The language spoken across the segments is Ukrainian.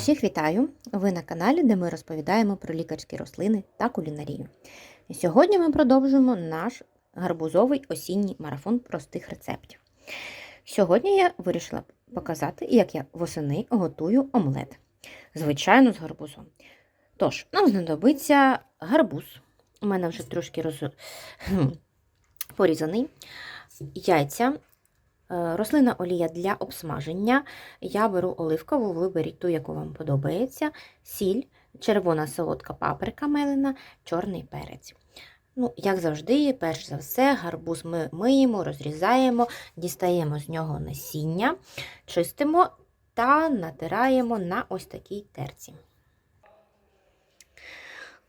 Усіх вітаю! Ви на каналі, де ми розповідаємо про лікарські рослини та кулінарію. Сьогодні ми продовжуємо наш гарбузовий осінній марафон простих рецептів. Сьогодні я вирішила показати, як я восени готую омлет. Звичайно, з гарбузом. Тож, нам знадобиться гарбуз. У мене вже трошки роз... порізаний. Яйця, Рослина олія для обсмаження. Я беру оливкову, виберіть ту, яку вам подобається, сіль, червона солодка паприка мелена, чорний перець. Ну, Як завжди, перш за все, гарбуз ми миємо, розрізаємо, дістаємо з нього насіння, чистимо та натираємо на ось такій терці.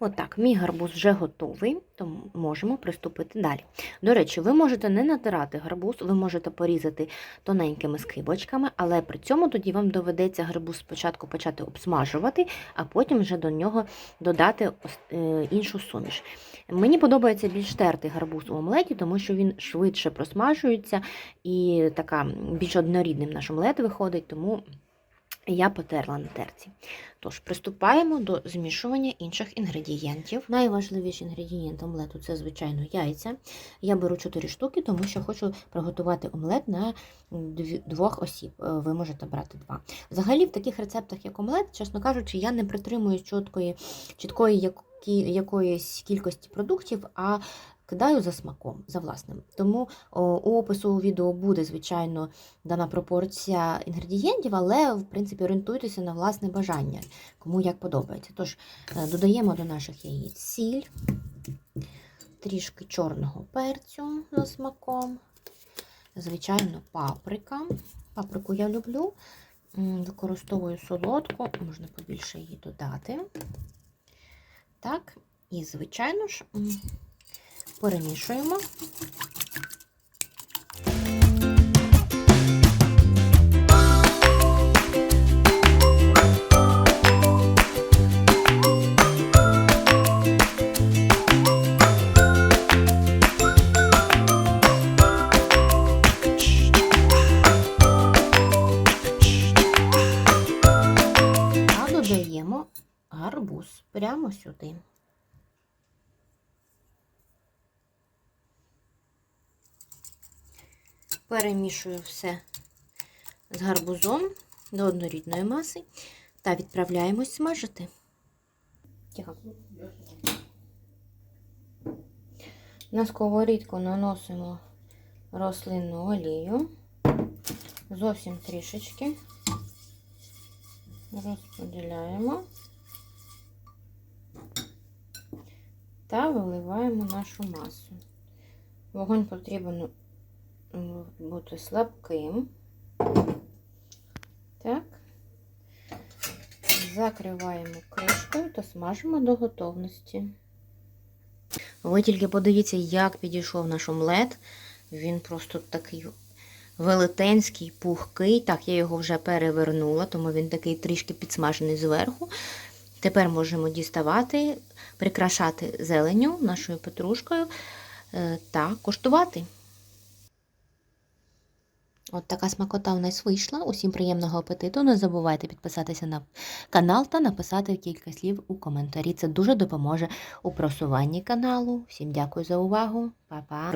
Отак, мій гарбуз вже готовий, тому можемо приступити далі. До речі, ви можете не натирати гарбуз, ви можете порізати тоненькими скибочками, але при цьому тоді вам доведеться гарбуз спочатку почати обсмажувати, а потім вже до нього додати е, іншу суміш. Мені подобається більш тертий гарбуз у омлеті, тому що він швидше просмажується і така більш однорідним наш омлет виходить, тому я потерла на терці. Тож, приступаємо до змішування інших інгредієнтів. Найважливіший інгредієнт омлету це, звичайно, яйця. Я беру 4 штуки, тому що хочу приготувати омлет на двох осіб. Е, ви можете брати два. Взагалі, в таких рецептах, як омлет, чесно кажучи, я не притримуюсь чіткої, чіткої якоїсь кількості продуктів, а кидаю за смаком, за власним. Тому у опису відео буде, звичайно, дана пропорція інгредієнтів, але, в принципі, орієнтуйтеся на власне бажання, кому як подобається. Тож, е, додаємо до наших яєць сіль, трішки чорного перцю за смаком, звичайно, паприка. Паприку я люблю. Використовую солодку, можна побільше її додати. Так, і, звичайно ж, перемішуємо. Додаємо гарбуз прямо сюди. Перемішую все з гарбузом до однорідної маси та відправляємось смажити. На сковорідку наносимо рослинну олію, зовсім трішечки, розподіляємо та виливаємо нашу масу. Вогонь потрібен бути слабким. Так, закриваємо кришкою та смажимо до готовності. Ви тільки подивіться, як підійшов наш омлет. Він просто такий велетенський, пухкий. Так, я його вже перевернула, тому він такий трішки підсмажений зверху. Тепер можемо діставати, прикрашати зеленю нашою петрушкою е, та коштувати. От така смакота у нас вийшла. Усім приємного апетиту. Не забувайте підписатися на канал та написати кілька слів у коментарі. Це дуже допоможе у просуванні каналу. Всім дякую за увагу. Па-па!